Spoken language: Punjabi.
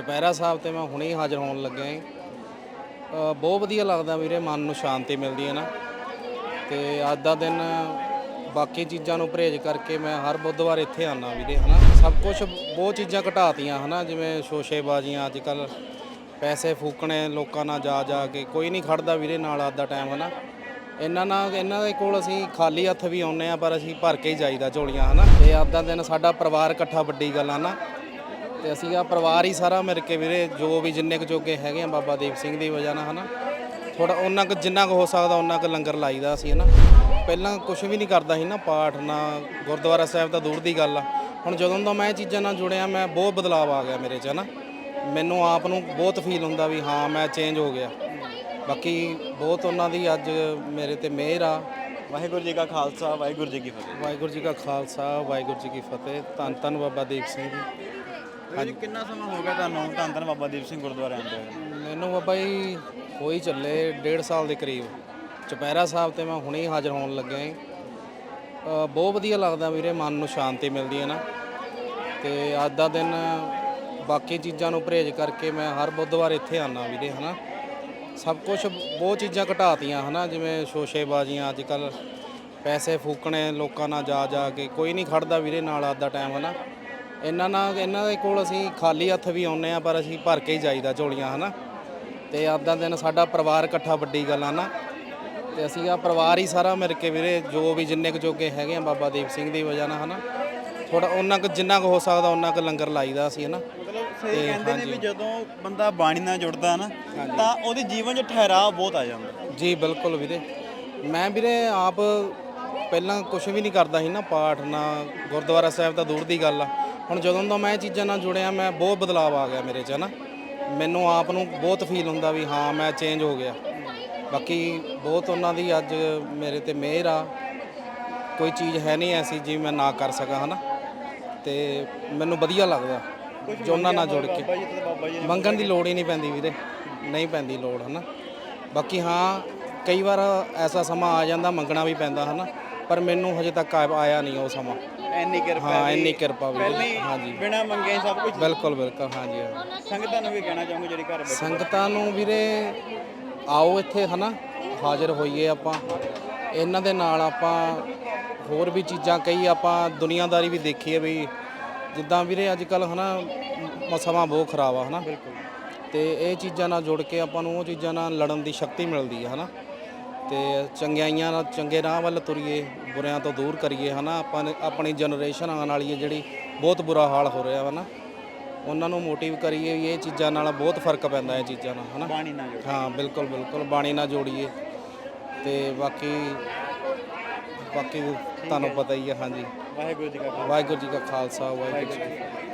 ਚੁਪਹਿਰਾ ਸਾਹਿਬ ਤੇ ਮੈਂ ਹੁਣੇ ਹੀ ਹਾਜ਼ਰ ਹੋਣ ਲੱਗਿਆ ਹਾਂ ਬਹੁਤ ਵਧੀਆ ਲੱਗਦਾ ਵੀਰੇ, ਮਨ ਨੂੰ ਸ਼ਾਂਤੀ ਮਿਲਦੀ ਹੈ ਨਾ। ਤੇ ਅੱਜ ਦਾ ਦਿਨ ਬਾਕੀ ਚੀਜ਼ਾਂ ਨੂੰ ਪਰਹੇਜ਼ ਕਰਕੇ ਮੈਂ ਹਰ ਬੁੱਧਵਾਰ ਇੱਥੇ ਆਨਾ ਵੀਰੇ, ਹਨਾ। ਸਭ ਕੁਝ ਬਹੁਤ ਚੀਜ਼ਾਂ ਘਟਾਤੀਆਂ, ਹਨਾ। ਜਿਵੇਂ ਸ਼ੋਸ਼ੇਬਾਜ਼ੀਆਂ ਅੱਜ ਕੱਲ ਪੈਸੇ ਫੂਕਣੇ, ਲੋਕਾਂ ਨਾਲ ਜਾ ਜਾ ਕੇ ਕੋਈ ਨਹੀਂ ਖੜਦਾ ਵੀਰੇ ਨਾਲ ਅੱਜ ਦਾ ਟਾਈਮ ਹਨਾ। ਇਹਨਾਂ ਨਾਲ, ਇਹਨਾਂ ਦੇ ਕੋਲ ਅਸੀਂ ਖਾਲੀ ਹੱਥ ਵੀ ਆਉਨੇ ਆ ਪਰ ਅਸੀਂ ਭਰ ਕੇ ਹੀ ਜਾਈਦਾ ਝੋਲੀਆਂ, ਹਨਾ। ਤੇ ਅੱਜ ਦਾ ਦਿਨ ਸਾਡਾ ਪਰਿਵਾਰ ਇਕੱਠਾ ਵੱਡੀ ਗੱਲ ਆ ਨਾ ਤੇ ਅਸੀਂ ਆ ਪਰਿਵਾਰ ਹੀ ਸਾਰਾ ਮਿਲ ਕੇ ਵੀਰੇ ਜੋ ਵੀ ਜਿੰਨੇ ਕੁ ਜੋਗੇ ਹੈਗੇ ਆ ਬਾਬਾ ਦੀਪ ਸਿੰਘ ਦੀ ਵਜ੍ਹਾ ਨਾਲ ਹਨਾ। ਥੋੜਾ ਉਹਨਾਂ ਕੁ ਜਿੰਨਾ ਕੁ ਹੋ ਸਕਦਾ ਉਹਨਾਂ ਕੁ ਲੰਗਰ ਲਾਈਦਾ ਸੀ ਹਨਾ। ਪਹਿਲਾਂ ਕੁਝ ਵੀ ਨਹੀਂ ਕਰਦਾ ਸੀ ਨਾ ਪਾਠ ਨਾ ਗੁਰਦੁਆਰਾ ਸਾਹਿਬ ਤਾਂ ਦੂਰ ਦੀ ਗੱਲ ਆ। ਹੁਣ ਜਦੋਂ ਦਾ ਮੈਂ ਇਹ ਚੀਜ਼ਾਂ ਨਾਲ ਜੁੜਿਆ ਮੈਂ ਬਹੁਤ ਬਦਲਾਅ ਆ ਗਿਆ ਮੇਰੇ 'ਚ ਹਨਾ। ਮੈਨੂੰ ਆਪ ਨੂੰ ਬਹੁਤ ਫੀਲ ਹੁੰਦਾ ਵੀ ਹਾਂ ਮੈਂ ਚੇਂਜ ਹੋ ਗਿਆ। ਬਾਕੀ ਬਹੁਤ ਉਹਨਾਂ ਦੀ ਅੱਜ ਮੇਰੇ ਤੇ ਮਿਹਰ ਆ। ਵਾਹਿਗੁਰੂ ਜੀ ਕਾ ਖਾਲਸਾ ਵਾਹਿਗੁਰੂ ਜੀ ਕੀ ਫਤਿਹ। ਵਾਹਿਗੁਰੂ ਜੀ ਕਾ ਖਾਲਸਾ ਵਾਹਿਗੁਰੂ ਜੀ ਕੀ ਫਤਿਹ। ਧੰਨ ਧੰਨ ਬਾਬਾ ਦੀਪ ਸਿੰਘ ਜੀ। ਹਾਂਜੀ। ਕਿੰਨਾ ਸਮਾਂ ਹੋ ਗਿਆ ਤੁਹਾਨੂੰ ਧੰਨ ਧੰਨ ਬਾਬਾ ਦੀਪ ਸਿੰਘ ਗੁਰਦੁਆਰੇ ਆਉਂਦੇ ਹੋਏ ਮੈਨੂੰ ਬਾਬਾ ਜੀ ਹੋਈ ਚੱਲੇ ਡੇਢ ਸਾਲ ਦੇ ਕਰੀਬ। ਚੁਪਹਿਰਾ ਸਾਹਿਬ ਤੇ ਮੈਂ ਹੁਣੇ ਹੀ ਹਾਜ਼ਰ ਹੋਣ ਲੱਗਿਆ ਹਾਂ ਅ, ਬਹੁਤ ਵਧੀਆ ਲੱਗਦਾ ਵੀਰੇ ਮਨ ਨੂੰ ਸ਼ਾਂਤੀ ਮਿਲਦੀ ਹੈ ਨਾ। ਤੇ ਅੱਜ ਦਾ ਦਿਨ ਬਾਕੀ ਚੀਜ਼ਾਂ ਨੂੰ ਪਰਹੇਜ਼ ਕਰਕੇ ਮੈਂ ਹਰ ਬੁੱਧਵਾਰ ਇੱਥੇ ਆਨਾ ਵੀਰੇ ਹਨਾ। ਸਭ ਕੁਝ ਬਹੁਤ ਚੀਜ਼ਾਂ ਘਟਾਤੀਆਂ ਹਨਾ। ਜਿਵੇਂ ਸ਼ੋਸ਼ੇਬਾਜ਼ੀਆਂ ਅੱਜ ਕੱਲ ਪੈਸੇ ਫੂਕਣੇ ਲੋਕਾਂ ਨਾਲ ਜਾ ਜਾ ਕੇ ਕੋਈ ਨਹੀਂ ਖੜਦਾ ਵੀਰੇ ਨਾਲ ਅੱਜ ਦਾ ਟਾਈਮ ਹਨਾ। ਇਹਨਾਂ ਨਾਲ ਇਹਨਾਂ ਦੇ ਕੋਲ ਅਸੀਂ ਖਾਲੀ ਹੱਥ ਵੀ ਆਉਨੇ ਆ ਪਰ ਅਸੀਂ ਭਰ ਕੇ ਹੀ ਜਾਈਦਾ ਝੋਲੀਆਂ ਹਨਾ? ਤੇ ਅੱਜ ਦਾ ਦਿਨ ਸਾਡਾ ਪਰਿਵਾਰ ਇਕੱਠਾ ਵੱਡੀ ਗੱਲ ਆ ਨਾ ਤੇ ਅਸੀਂ ਆ ਪਰਿਵਾਰ ਹੀ ਸਾਰਾ ਮਿਲ ਕੇ ਵੀਰੇ ਜੋ ਵੀ ਜਿੰਨੇ ਕੁ ਜੋਗੇ ਹੈਗੇ ਆ ਬਾਬਾ ਦੀਪ ਸਿੰਘ ਦੀ ਵਜ੍ਹਾ ਨਾਲ ਹਨਾ? ਥੋੜਾ ਉਹਨਾਂ ਕੁ ਜਿੰਨਾ ਕੁ ਹੋ ਸਕਦਾ ਉਹਨਾਂ ਕੁ ਲੰਗਰ ਲਾਈਦਾ ਸੀ ਹਨਾ? ਸਹੀ ਕਹਿੰਦੇ ਨੇ ਵੀ ਜਦੋਂ ਬੰਦਾ ਬਾਣੀ ਨਾਲ ਜੁੜਦਾ ਨਾ ਤਾਂ ਉਹਦੇ ਜੀਵਨ 'ਚ ਠਹਿਰਾਅ ਬਹੁਤ ਆ ਜਾਂਦਾ। ਜੀ ਬਿਲਕੁਲ ਵੀਰੇ। ਮੈਂ ਵੀਰੇ ਆਪ ਪਹਿਲਾਂ ਕੁਝ ਵੀ ਨਹੀਂ ਕਰਦਾ ਸੀ ਨਾ ਪਾਠ, ਨਾ ਗੁਰਦੁਆਰਾ ਸਾਹਿਬ ਤਾਂ ਦੂਰ ਦੀ ਗੱਲ ਆ। ਹੁਣ ਜਦੋਂ ਦਾ ਮੈਂ ਇਹ ਚੀਜ਼ਾਂ ਨਾਲ ਜੁੜਿਆ, ਮੈਂ ਬਹੁਤ ਬਦਲਾਅ ਆ ਗਿਆ ਮੇਰੇ 'ਚ ਨਾ ਮੈਨੂੰ ਆਪ ਨੂੰ ਬਹੁਤ ਫੀਲ ਹੁੰਦਾ ਵੀ ਹਾਂ, ਮੈਂ ਚੇਂਜ ਹੋ ਗਿਆ। ਬਾਕੀ ਬਹੁਤ ਉਹਨਾਂ ਦੀ ਅੱਜ ਮੇਰੇ ਤੇ ਮਿਹਰ ਆ। ਕੋਈ ਚੀਜ਼ ਹੈ ਨਹੀਂ ਐਸੀ ਜੀ ਮੈਂ ਨਾ ਕਰ ਸਕਾਂ ਹਨਾ। ਤੇ ਮੈਨੂੰ ਵਧੀਆ ਲੱਗਦਾ, ਜੋ ਉਹਨਾਂ ਨਾਲ ਜੁੜ ਕੇ। ਮੰਗਣ ਦੀ ਲੋੜ ਹੀ ਨਹੀਂ ਪੈਂਦੀ ਵੀਰੇ। ਨਹੀਂ ਪੈਂਦੀ ਲੋੜ ਹਨਾ। ਬਾਕੀ ਹਾਂ, ਕਈ ਵਾਰ ਐਸਾ ਸਮਾਂ ਆ ਜਾਂਦਾ, ਮੰਗਣਾ ਵੀ ਪੈਂਦਾ ਹਨਾ। ਪਰ ਮੈਨੂੰ ਹਜੇ ਤੱਕ ਆ- ਆਇਆ ਨਹੀਂ ਉਹ ਸਮਾਂ। ਇੰਨੀ ਕਿਰਪਾ ਹਾਂ ਵੀ ਇੰਨੀ ਕਿਰਪਾ ਪਹਿਲਾਂ ਵੀਰੇ ਹੀ ਹਾਂਜੀ। ਬਿਨਾਂ ਮੰਗੇ ਹੀ ਸਭ ਕੁਝ ਬਿਲਕੁਲ ਬਿਲਕੁਲ ਹਾਂਜੀ। ਹਾਂਜੀ। ਸੰਗਤਾਂ ਨੂੰ ਵੀ ਕਹਿਣਾ ਚਾਹੂੰਗਾ ਜਿਹੜੀ ਘਰ ਬੈਠੇ। ਸੰਗਤਾਂ ਨੂੰ ਵੀਰੇ ਆਓ ਇੱਥੇ ਹਨਾ? ਹਾਜ਼ਰ ਹੋਈਏ ਆਪਾਂ। ਇਹਨਾਂ ਦੇ ਨਾਲ ਆਪਾਂ ਹੋਰ ਵੀ ਚੀਜ਼ਾਂ ਕਈ ਆਪਾਂ ਦੁਨੀਆਦਾਰੀ ਵੀ ਦੇਖੀਏ ਵੀ ਜਿੱਦਾਂ ਵੀਰੇ ਅੱਜ ਕੱਲ ਹਨਾ ਮ- ਸਮਾਂ ਬਹੁਤ ਖਰਾਬ ਆ ਹਨਾ? ਤੇ ਇਹ ਚੀਜ਼ਾਂ ਨਾਲ ਜੁੜ ਕੇ ਆਪਾਂ ਨੂੰ ਉਹ ਚੀਜ਼ਾਂ ਨਾਲ ਲੜਨ ਦੀ ਸ਼ਕਤੀ ਮਿਲਦੀ ਹੈ ਹਨਾ? ਤੇ ਚੰਗਿਆਈਆਂ ਨਾਲ ਚੰਗੇ ਰਾਹ ਵੱਲ ਤੁਰੀਏ ਬੁਰਿਆਂ ਤੋਂ ਦੂਰ ਕਰੀਏ ਹਨਾ? ਆਪਾਂ ਨੇ ਆਪਣੀ ਜਨਰੇਸ਼ਨ ਆਉਣ ਵਾਲੀ ਹੈ ਜਿਹੜੀ ਬਹੁਤ ਬੁਰਾ ਹਾਲ ਹੋ ਰਿਹਾ ਵਾ ਨਾ। ਉਹਨਾਂ ਨੂੰ ਮੋਟਿਵ ਕਰੀਏ ਵੀ ਇਹ ਚੀਜ਼ਾਂ ਨਾਲ ਬਹੁਤ ਫ਼ਰਕ ਪੈਂਦਾ ਇਹ ਚੀਜ਼ਾਂ ਨਾਲ ਹਨਾ? ਬਾਣੀ ਨਾਲ ਜੁੜ ਹਾਂ ਬਿਲਕੁਲ ਬਿਲਕੁਲ ਬਾਣੀ ਨਾਲ ਜੋੜੀਏ। ਤੇ ਬਾਕੀ ਬਾਕੀ ਤੁਹਾਨੂੰ ਪਤਾ ਹੀ ਹੈ ਹਾਂਜੀ। ਵਾਹਿਗੁਰੂ ਜੀ ਕਾ ਵਾਹਿਗੁਰੂ ਜੀ ਕਾ ਖਾਲਸਾ ਵਾਹਿਗੁਰੂ ਜੀ ਕੀ ਫਤਿਹ।